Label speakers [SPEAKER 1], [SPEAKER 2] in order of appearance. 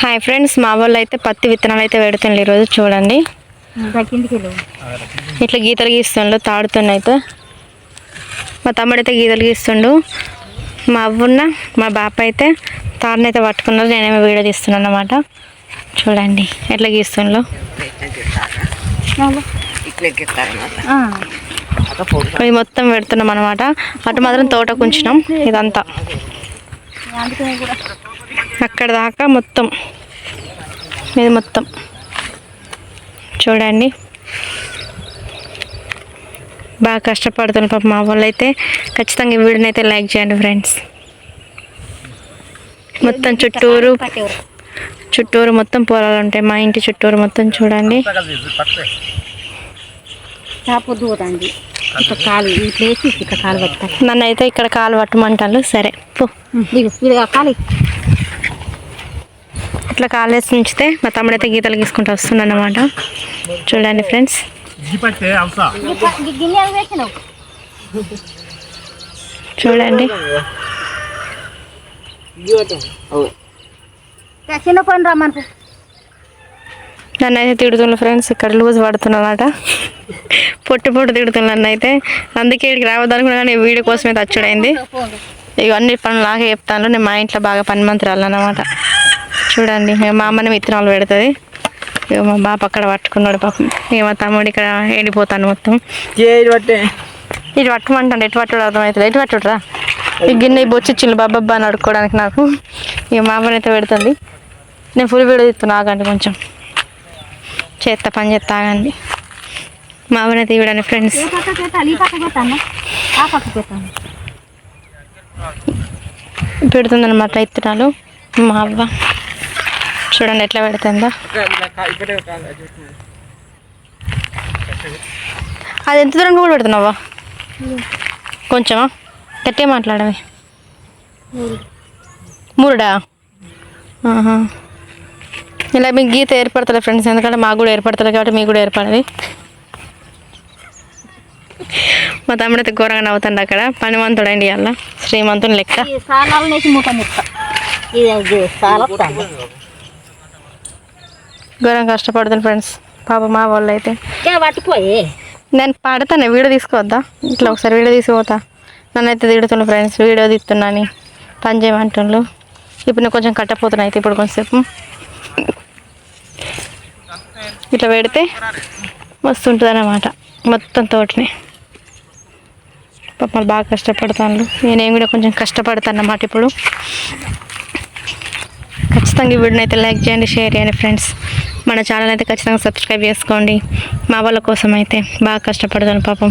[SPEAKER 1] Hi friends మా వాళ్ళు అయితే పత్తి విత్తనాలు అయితే పెడుతుండ్రు ఈరోజు చూడండి. ఇట్లా గీతలు గీస్తుండ్రు తాడుతున్న అయితే. మా తమ్ముడు అయితే గీతలు గీస్తుండు. మా అవ్వున్న మా బాప అయితే తాడునైతే పట్టుకున్నారు. నేనేమో వీడియో తీస్తున్నాను అన్నమాట. చూడండి ఎట్లా గీస్తుండ్రు. ఇది మొత్తం పెడుతున్నాం అనమాట అటు మాత్రం తోట కుంచినాం ఇదంతా. అక్కడ దాకా మొత్తం. ఇది మొత్తం. చూడండి. బాగా కష్టపడుతున్నారు పాప మా వాళ్ళు అయితే ఖచ్చితంగా ఈ వీడియోని అయితే లైక్ చేయండి ఫ్రెండ్స్. మొత్తం చుట్టూరు చుట్టూరు మొత్తం పొలాలు ఉంటాయి. మా ఇంటి చుట్టూరు మొత్తం చూడండి. నన్ను అయితే ఇక్కడ కాలు పట్టమంటారు సరే పో.
[SPEAKER 2] దిగు ఇది కాలి
[SPEAKER 1] ఇట్లా కాలు వేసి ఉంచితే మా తమ్ముడు అయితే గీతలు గీసుకుంటూ వస్తున్నాడు అనమాట చూడండి ఫ్రెండ్స్. చూడండి. నన్ను అయితే తిడుతున్నా ఫ్రెండ్స్ ఇక్కడ లూజ్ పడుతున్నమాట. పొట్టు పొట్టు తిడుతున్నా నన్ను అయితే అందుకే ఇక్కడికి రావద్దనుకున్నా కానీ వీడియో కోసమే తచ్చుడైంది ఇక అన్ని పనులు నాకే చెప్తాను నేను మా ఇంట్లో బాగా పని మంత్రాలు అన్నమాట. చూడండి మా అమ్మని విత్తనాలు పెడుతుంది. మా బాప అక్కడ పట్టుకున్నాడు పాపం. ఇక మా తమ్ముడు ఇక్కడ ఎండిపోతాను మొత్తం. ఇటు పట్టమంటాను ఎటు పట్టుడు అర్థమవుతుంది ఎటు పట్టుడురా? ఈ గిన్నె ఈ బొచ్చి చిల్లు బాబ్బా అని అడుక్కోవడానికి నాకు. ఇక మా అమ్మని అయితే పెడుతుంది. నేను ఫుల్ వీడియో తీస్తున్నా ఆగండి కొంచెం. చేత్తా పని చేస్తా ఆగండి. మా అమ్మని అయితే ఇవ్వడానికి ఫ్రెండ్స్. పెడుతుందన్నమాట ఇత్తనాలు మా అవ్వ. చూడండి ఎట్లా పెడుతుందా. అది ఎంత దూరం కూడా పెడుతున్నావా? కొంచెమా? గట్టిగా మాట్లాడవి. మూరుడా ఇలా మీకు గీత ఏర్పడతలే ఫ్రెండ్స్ ఎందుకంటే మాకు కూడా ఏర్పడతలే కాబట్టి మీకు కూడా ఏర్పడవి మా తమ్ముడైతే ఘోరంగా నవ్వుతాడు అక్కడ. పనిమంతుడండి అలా శ్రీమంతుని లెక్క. ఘోరంగా కష్టపడుతుంది ఫ్రెండ్స్ పాప మా వాళ్ళు అయితే
[SPEAKER 2] పట్టుకోయే
[SPEAKER 1] నేను పాడతాను వీడియో తీసుకోవద్దా? ఇట్లా ఒకసారి వీడియో తీసుకుపోతా నన్ను అయితే తిడుతున్నా ఫ్రెండ్స్ వీడియో తీస్తున్నాని. పని చేయమంటుండ్రు ఇప్పుడు నేను కొంచెం కట్టపోతున్నా అయితే ఇప్పుడు కొంచెంసేపు. ఇట్లా పెడితే మస్తు ఉంటుంది అన్నమాట మొత్తం తోటని. పాప బాగా కష్టపడతాను నేనేం కూడా కొంచెం కష్టపడతాను అన్నమాట ఇప్పుడు. ఖచ్చితంగా ఈ వీడియోని అయితే లైక్ చేయండి షేర్ చేయండి ఫ్రెండ్స్ మన ఛానల్ అయితే ఖచ్చితంగా సబ్స్క్రైబ్ చేసుకోండి. మా వాళ్ళ కోసం అయితే బాగా కష్టపడతాను పాపం.